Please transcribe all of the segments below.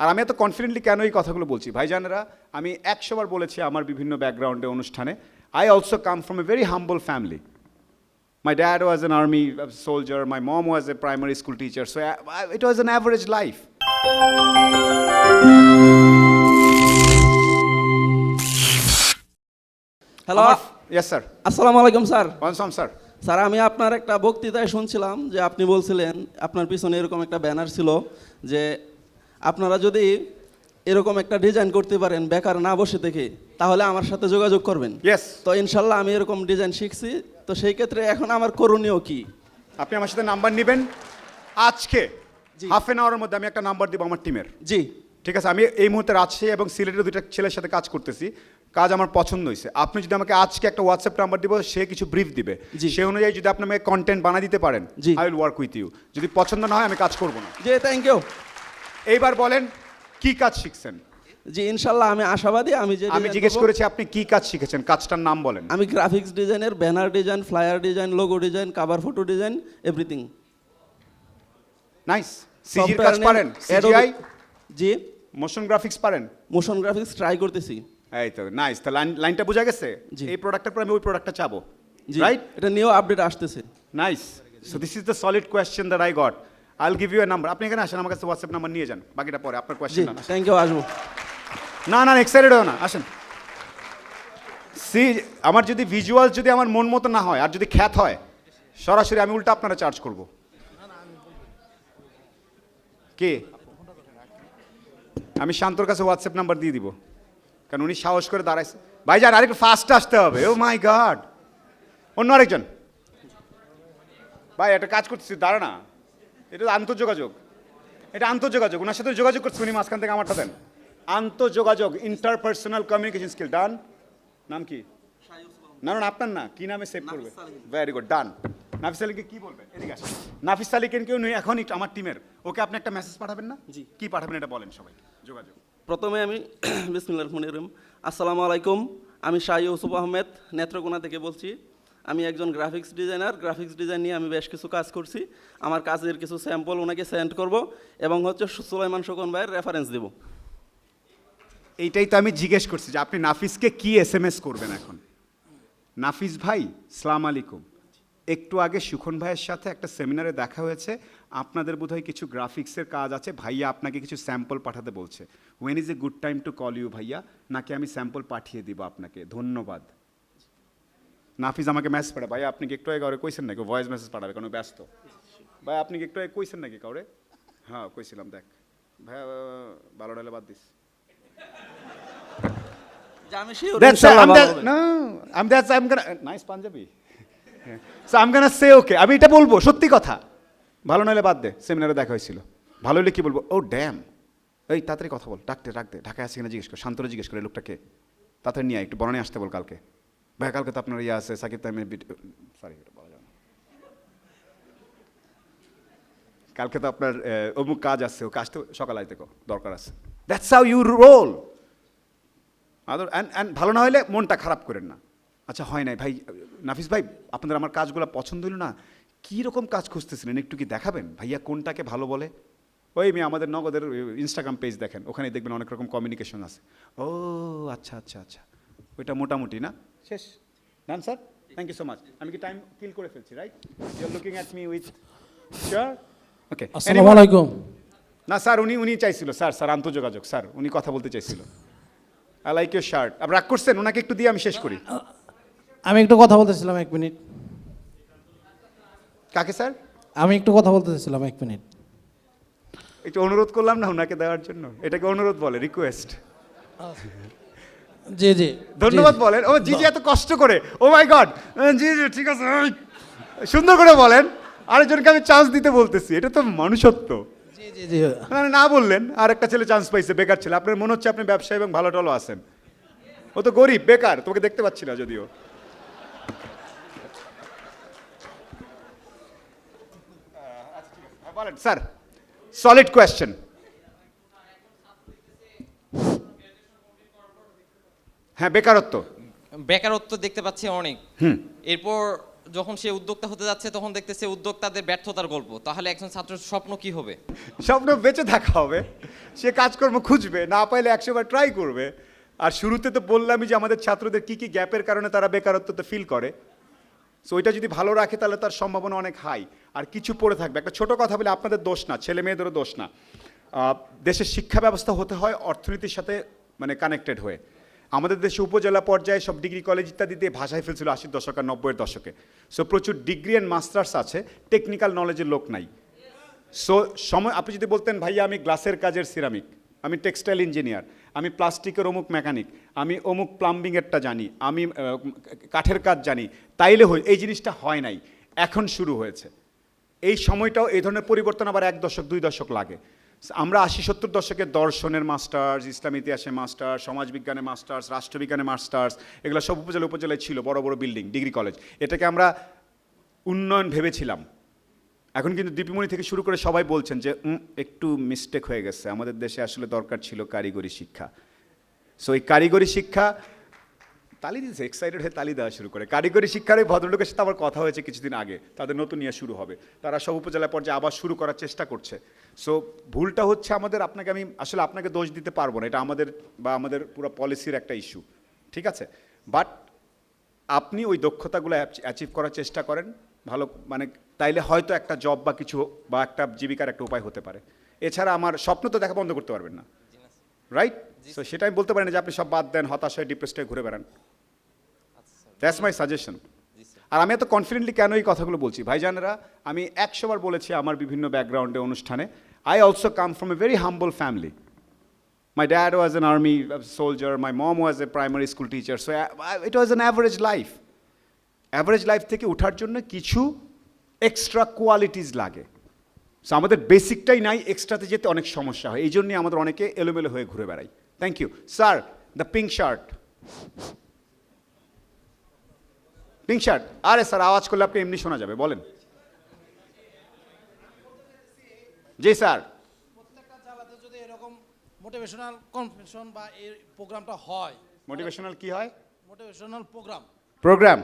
আর আমি এত কনফিডেন্টলি কেন এই কথাগুলো বলছি ভাইজানেরা আমি একশোবার বলেছি আমার বিভিন্ন ব্যাকগ্রাউন্ডে অনুষ্ঠানে I also come from a very humble family My dad was an army soldier. My mom was a primary school teacher. So uh, it was an average life. Hello Yes, sir. আসসালামু আলাইকুম sir song, sir. Sir আমি আপনার একটা বক্তৃতায় শুনছিলাম যে আপনি বলছিলেন আপনার পিছনে এরকম একটা ব্যানার ছিল যে আপনারা যদি এরকম একটা ডিজাইন করতে পারেন বেকার না বসে থেকে তাহলে আমার সাথে যোগাযোগ করবেন. তো ইনশাল্লাহ আমি এরকম ডিজাইন শিখছি। তো সেই ক্ষেত্রে এখন আমার করণীয় কি? আপনি আমার সাথে নাম্বার নেবেন। আজকে। হাফ এন আওয়ারের মধ্যে আমি একটা নাম্বার দিব আমার টিমের জি। ঠিক আছে আমি এই মুহূর্তে রাজশাহী এবং সিলেটের দুইটা ছেলের সাথে কাজ করতেছি। কাজ আমার পছন্দ হয়েছে। আপনি যদি আমাকে আজকে একটা হোয়াটসঅ্যাপ নাম্বার দিব সে কিছু ব্রিফ দিবে। জি। সেই অনুযায়ী যদি আপনি আমাকে কন্টেন্ট বানিয়ে দিতে পারেন। I will work with you যদি পছন্দ না হয় আমি কাজ করব না। জি থ্যাংক ইউ এইবার বলেন কি কাজ শিখছেন? জি ইনশাল্লাহ আমি আশাবাদী আমি যে আমি জিজ্ঞেস করেছি আপনি কি কাজ শিখেছেন? কাজটার নাম বলেন। আমি গ্রাফিক্স ডিজাইনের banner design flyer design logo design cover photo design everything nice সিজির কাজ পারেন? সিজিআই জি। মোশন গ্রাফিক্স পারেন? মোশন গ্রাফিক্স ট্রাই করতেছি। এই তো নাইস তো লাইন লাইনটা বোঝা গেছে। এই প্রোডাক্টের পর আমি ওই প্রোডাক্টটা চাবো। রাইট এটা নিয়েও আপডেট আসতেছে। Nice so this is the solid question that I got I will give you a number আপনি এখানে আসেন আমার কাছে হোয়াটসঅ্যাপ নাম্বার নিয়ে যান। বাকিটা পরে আপনার কোয়েশ্চেন থ্যাংক ইউ আসব। না না এক্সাইটেড হও না আসেন। সি আমার যদি ভিজুয়াল যদি আমার মন মতো না হয় আর যদি খ্যাত হয় সরাসরি আমি উল্টা আপনারা চার্জ করব। কে? আমি শান্তর কাছে হোয়াটসঅ্যাপ নাম্বার দিয়ে দিব। কারণ উনি সাহস করে দাঁড়াইছে। ভাই যান আরেকটু ফাস্ট আসতে হবে। ও মাই গড অন্য আরেকজন। ভাই একটা কাজ করতেছি দাঁড়া না। এটা আন্তঃযোগাযোগ এটা আন্তঃযোগাযোগ ওনার সাথে যোগাযোগ করছি উনি মাঝখান থেকে আমারটা দেন। আন্তঃযোগাযোগ ইন্টারপার্সোনাল কমিউনিকেশন স্কিল ডান নাম কি? না না আপনার না কি নামে সেভ করবে? ভেরি গুড ডান নাফিস আলীকে কি বলবে? এদিকে আসেন। নাফিস আলীকে কেউ নেই এখন আমার টিমের ওকে আপনি একটা মেসেজ পাঠাবেন না? জি। কি পাঠাবেন এটা বলেন সবাই যোগাযোগ। প্রথমে আমি বিসমিল্লাহ রহমান রহিম। আসসালামু আলাইকুম আমি শাহ ইউসুফ আহমেদ নেত্রকোনা থেকে বলছি। আমি একজন গ্রাফিক্স ডিজাইনার গ্রাফিক্স ডিজাইন নিয়ে আমি বেশ কিছু কাজ করছি। আমার কাজের কিছু স্যাম্পল ওনাকে সেন্ড করব এবং হচ্ছে সুলাইমান শোকন ভাইয়ের রেফারেন্স দেব। এইটাই তো আমি জিজ্ঞেস করছি যে আপনি নাফিসকে কি এস এম এস করবেন এখন? নাফিস ভাই, সালাম আলাইকুম। একটু আগে সুখন ভাইয়ের সাথে একটা সেমিনারে দেখা হয়েছে। আপনাদের বোধহয় কিছু গ্রাফিক্সের কাজ আছে। ভাইয়া আপনাকে কিছু স্যাম্পল পাঠাতে বলছে। When is a good time to call you ভাইয়া? নাকি আমি স্যাম্পল পাঠিয়ে দিব আপনাকে? ধন্যবাদ। নাফিস আমাকে মেসেজ পাঠায় ভাইয়া আপনি কি একটু আগে কাউরে কইছেন নাকি? ভয়েস মেসেজ পাঠাবে কারণ ব্যস্ত। ভাই আপনি কি একটু আগে কইছেন নাকি কাউরে? হ্যাঁ কইছিলাম দেখ। ভাই ভালো ডালে বাদ দিস। আমি sure That's ইনশাআল্লাহ I'm ভালো that, হবে। no, I'm that's I'm gonna nice Punjabi so I'm gonna say okay আমি এটা বলব সত্যি কথা। ভালো নইলে বাদ দে সেমিনারে দেখা হয়েছিল। ভালো হলে কি বলব? ও ড্যাম এই তাড়াতাড়ি কথা বল ডাকতে ডাকতে ঢাকায় আসছে কিনা জিজ্ঞেস কর শান্তরে জিজ্ঞেস করে লোকটাকে তাড়াতাড়ি নিয়ে একটু বরণে আসতে বল কালকে। ভাই, কালকে তো আপনার ইয়ে আছে, সাকিব তাইমের সরি কালকে তো আপনার অমুক কাজ আছে, ও কাজ তো সকাল আইতে দরকার আছে। দ্যাটস হাউ ইউ রোল আদর অ্যান্ড ভালো না হলে মনটা খারাপ করেন না। আচ্ছা হয় নাই, ভাই, নাফিস ভাই, আপনাদের আমার কাজগুলো পছন্দ হলো না, কী রকম কাজ খুঁজতেছিলেন, একটু কি দেখাবেন? ভাইয়া কোনটাকে ভালো বলে? ওই মেয়ে, আমাদের নগদের ইনস্টাগ্রাম পেজ দেখেন ওখানে দেখবেন অনেক রকম কমিউনিকেশন আছে। ও আচ্ছা আচ্ছা আচ্ছা ওইটা মোটামুটি না? শেষ। Done sir thank you so much আমি কি টাইম কিল করে ফেলছি right you are looking at me with sure okay আসসালামু আলাইকুম না স্যার উনি উনি চাইছিল। স্যার স্যার আন্তঃযোগাযোগ স্যার উনি কথা বলতে চাইছিল। আই লাইক ইউর শার্ট আপনি রাগ করছেন? ওনাকে একটু দিয়ে আমি শেষ করি। আমি একটু কথা বলতেছিলাম এক মিনিট। কাকে স্যার আমি একটু কথা বলতেছিলাম এক মিনিট। একটু অনুরোধ করলাম না ওনাকে দেওয়ার জন্য? এটাকে অনুরোধ বলে রিকোয়েস্ট জি জি। ধন্যবাদ বলেন। ও জি জি এত কষ্ট করে। ও মাই গড। জি জি ঠিক আছে। সুন্দর করে বলেন। আরেকজনকে আমি চান্স দিতে বলতেছি। এটা তো মানুষত্ব। জি জি জি। মানে না বললেন আর একটা ছেলে চান্স পাইছে বেকার ছেলে। আপনার মনে হচ্ছে আপনি ব্যবসায়ী এবং ভালো টালো আছেন। ও তো গরিব বেকার। তোকে দেখতে পাচ্ছি না যদিও। বলেন স্যার। সলিড কোয়েশ্চেন হ্যাঁ বেকারত্ব। বেকারত্ব দেখতে পাচ্ছি অনেক। এরপর যখন সে উদ্যোক্তা হতে যাচ্ছে তখন দেখতেছে উদ্যোক্তাদের ব্যর্থতার গল্প। তাহলে একজন ছাত্রের স্বপ্ন কি হবে? স্বপ্ন বেঁচে থাকা হবে। সে কাজকর্ম খুঁজবে না পাইলে একশোবার ট্রাই করবে। আর শুরুতে তো বললামই যে আমাদের ছাত্রদের কি কি গ্যাপের কারণে তারা বেকারত্বতে ফিল করে। সো ওইটা যদি ভালো রাখে তাহলে তার সম্ভাবনা অনেক হাই আর কিছু পড়ে থাকবে। একটা ছোট কথা বলে আপনাদের দোষ না ছেলে মেয়েদেরও দোষ না। দেশের শিক্ষা ব্যবস্থা হতে হয় অর্থনীতির সাথে মানে কানেক্টেড হয়ে। আমাদের দেশে উপজেলা পর্যায়ে সব ডিগ্রি, কলেজ ইত্যাদি দিয়ে ভাষায় ফেলছিল আশির দশক আর নব্বইয়ের দশকে। সো প্রচুর ডিগ্রি অ্যান্ড মাস্টার্স আছে টেকনিক্যাল নলেজের লোক নাই। সো সময়, আপনি যদি বলতেন, ভাইয়া, আমি গ্লাসের কাজের সিরামিক আমি টেক্সটাইল ইঞ্জিনিয়ার আমি প্লাস্টিকের অমুক মেকানিক আমি অমুক প্লাম্বিংয়েরটা জানি, আমি কাঠের কাজ জানি, তাইলে হই এই জিনিসটা হয় নাই, এখন শুরু হয়েছে। এই সময়টাও এই ধরনের পরিবর্তন আবার এক দশক, দুই দশক লাগে। আমরা আশি সত্তর দশকে দর্শনের মাস্টার্স, ইসলাম ইতিহাসের মাস্টার্স, সমাজবিজ্ঞানের মাস্টার্স, রাষ্ট্রবিজ্ঞানের মাস্টার্স, এগুলো সব উপজেলা উপজেলায় ছিল, বড় বড় বিল্ডিং, ডিগ্রি কলেজ। এটাকে আমরা উন্নয়ন ভেবেছিলাম। এখন কিন্তু দীপিমণি থেকে শুরু করে সবাই বলছেন যে একটু মিস্টেক হয়ে গেছে। আমাদের দেশে আসলে দরকার ছিল কারিগরি শিক্ষা। সো এই কারিগরি শিক্ষা তালি দিয়েছে এক্সাইটেড হয়ে তালি দেওয়া শুরু করে। কারিগরি শিক্ষার ওই ভদ্রলোকের সাথে আমার কথা হয়েছে কিছুদিন আগে। তাদের নতুন ইয়ে শুরু হবে। তারা সব উপজেলা পর্যায়ে আবার শুরু করার চেষ্টা করছে। সো ভুলটা হচ্ছে আমাদের আপনাকে আমি আসলে আপনাকে দোষ দিতে পারব না। এটা আমাদের বা আমাদের পুরো পলিসির একটা ইস্যু ঠিক আছে? বাট আপনি ওই দক্ষতাগুলো অ্যাচিভ করার চেষ্টা করেন। ভালো মানে তাইলে হয়তো একটা জব বা কিছু বা একটা জীবিকার একটা উপায় হতে পারে। এছাড়া আমার স্বপ্ন তো দেখা বন্ধ করতে পারবেন না। রাইট তো সেটা আমি বলতে পারি না যে আপনি সব বাদ দেন হতাশ হয়ে ডিপ্রেসড হয়ে ঘুরে বেড়ান। দ্যাটস মাই সাজেশন আর আমি এত কনফিডেন্টলি কেন এই কথাগুলো বলছি? ভাইজানেরা আমি একশোবার বলেছি আমার বিভিন্ন ব্যাকগ্রাউন্ডে অনুষ্ঠানে। I also come from a very humble family My dad was an army soldier, my mom was a primary school teacher, so I- I- it was an average life. Average life থেকে ওঠার জন্য কিছু extra qualities লাগে। So আমাদের বেসিকটাই নাই এক্সট্রাতে যেতে অনেক সমস্যা হয়। এই জন্যই আমাদের অনেকে এলোমেলো হয়ে ঘুরে বেড়াই thank you sir the pink shirt pink shirt আরে স্যার আওয়াজ করলে আপনি এমনি শোনা যাবে বলেন। জি স্যার। প্রত্যেকটা জেলাতে যদি এরকম মোটিভেশনাল কনফারেশন বা এই প্রোগ্রামটা হয় মোটিভেশনাল কি হয়? মোটিভেশনাল প্রোগ্রাম প্রোগ্রাম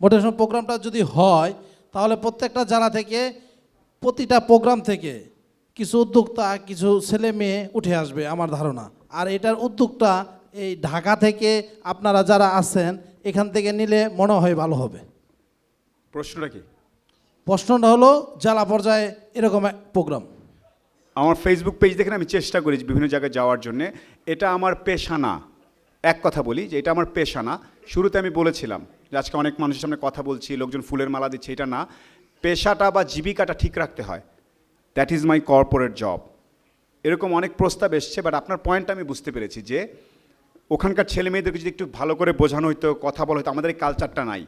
মোটিভেশনাল প্রোগ্রামটা যদি হয় তাহলে প্রত্যেকটা জেলা থেকে প্রতিটা প্রোগ্রাম থেকে কিছু উদ্যোক্তা কিছু ছেলে মেয়ে উঠে আসবে আমার ধারণা। আর এটার উদ্যোগটা এই ঢাকা থেকে আপনারা যারা আছেন এখান থেকে নিলে মনে হয় ভালো হবে। প্রশ্নটা কি? প্রশ্নটা হলো জেলা পর্যায়ে এরকম এক প্রোগ্রাম। আমার ফেসবুক পেজ দেখেন আমি চেষ্টা করি বিভিন্ন জায়গায় যাওয়ার জন্য। এটা আমার পেশা না এক কথা বলি যে এটা আমার পেশা না শুরুতে আমি বলেছিলাম যে আজকে অনেক মানুষের সামনে কথা বলছি লোকজন ফুলের মালা দিচ্ছে এটা না। পেশাটা বা জীবিকাটা ঠিক রাখতে হয়। That is my corporate job এরকম অনেক প্রস্তাব এসছে বাট আপনার পয়েন্ট আমি বুঝতে পেরেছি যে ওখানকার ছেলে মেয়েদেরকে যদি একটু ভালো করে বোঝানো হতো কথা বলা হতো আমাদের এই কালচারটা নাই।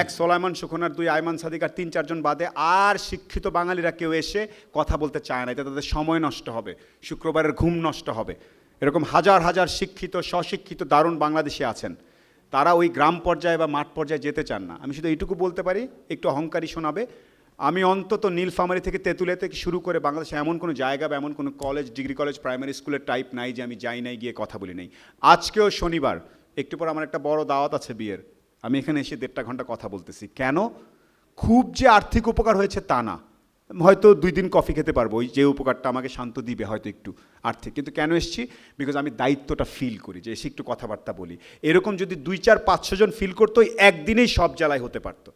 এক সোলাইমান সুখনার দুই আয়মান সাদিক আর তিন চারজন বাদে আর শিক্ষিত বাঙালিরা কেউ এসে কথা বলতে চায় না। এতে তাদের সময় নষ্ট হবে শুক্রবারের ঘুম নষ্ট হবে। এরকম হাজার হাজার শিক্ষিত স্বশিক্ষিত দারুণ বাংলাদেশে আছেন। তারা ওই গ্রাম পর্যায়ে বা মাঠ পর্যায়ে যেতে চান না। আমি শুধু এইটুকু বলতে পারি একটু অহংকারী শোনাবে। আমি অন্তত নীলফামারি থেকে তেঁতুলিয়া থেকে শুরু করে বাংলাদেশে এমন কোনো জায়গা বা এমন কোনো কলেজ ডিগ্রি কলেজ প্রাইমারি স্কুলের টাইপ নাই যে আমি যাই নাই গিয়ে কথা বলি নাই। আজকেও শনিবার একটু পর আমার একটা বড় দাওয়াত আছে বিয়ের। আমি এখানে এসে দেড়টা ঘণ্টা কথা বলতেছি। কেন? খুব যে আর্থিক উপকার হয়েছে তা না। হয়তো দুই দিন কফি খেতে পারব ওই যে উপকারটা আমাকে শান্ত দিবে হয়তো একটু আর্থিক। কিন্তু কেন এসেছি? বিকজ আমি দায়িত্বটা ফিল করি যে এসে একটু কথাবার্তা বলি। এরকম যদি দুই চার পাঁচশো জন ফিল করতো ওই একদিনেই সব জ্বালায় হতে পারতো।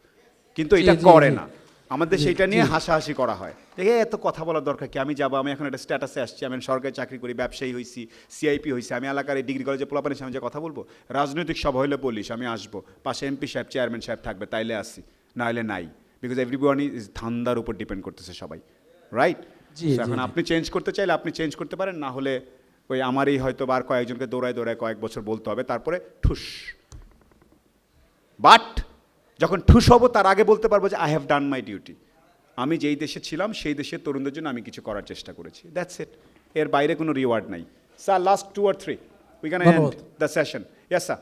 কিন্তু এটা করে না। আমাদের জি, সেইটা নিয়ে হাসাহাসি করা হয়। দেখে এত কথা বলার দরকার কি? আমি যাব আমি এখন একটা স্ট্যাটাসে আসছি আমি সরকারি চাকরি করি ব্যবসায়ী হয়েছি সিআইপি হয়েছি আমি এলাকার এই ডিগ্রি কলেজে পোলাপানের সামনে যে কথা বলব রাজনৈতিক সভা হলে বলিস আমি আসব। পাশে এমপি সাহেব চেয়ারম্যান সাহেব থাকবে তাইলে আসি না হলে নাই। বিকজ এভরিবডি ইজ ধান্দার উপর ডিপেন্ড করতেছে সবাই রাইট জি, এখন আপনি চেঞ্জ করতে চাইলে আপনি চেঞ্জ করতে পারেন না হলে ওই আমারই হয়তো বার কয়েকজনকে দৌড়ায় দৌড়ায় কয়েক বছর বলতে হবে তারপরে ঠুস। বাট যখন ঠুস হব তার আগে বলতে পারব যে I have done my duty আমি যেই দেশে ছিলাম সেই দেশের তরুণদের জন্য আমি কিছু করার চেষ্টা করেছি। দ্যাটস ইট এর বাইরে কোনো রিওয়ার্ড নাই। Sir last two R three we can end the session yes sir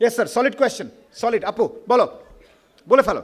yes sir solid question solid আপু বলো। বলে ফেলো।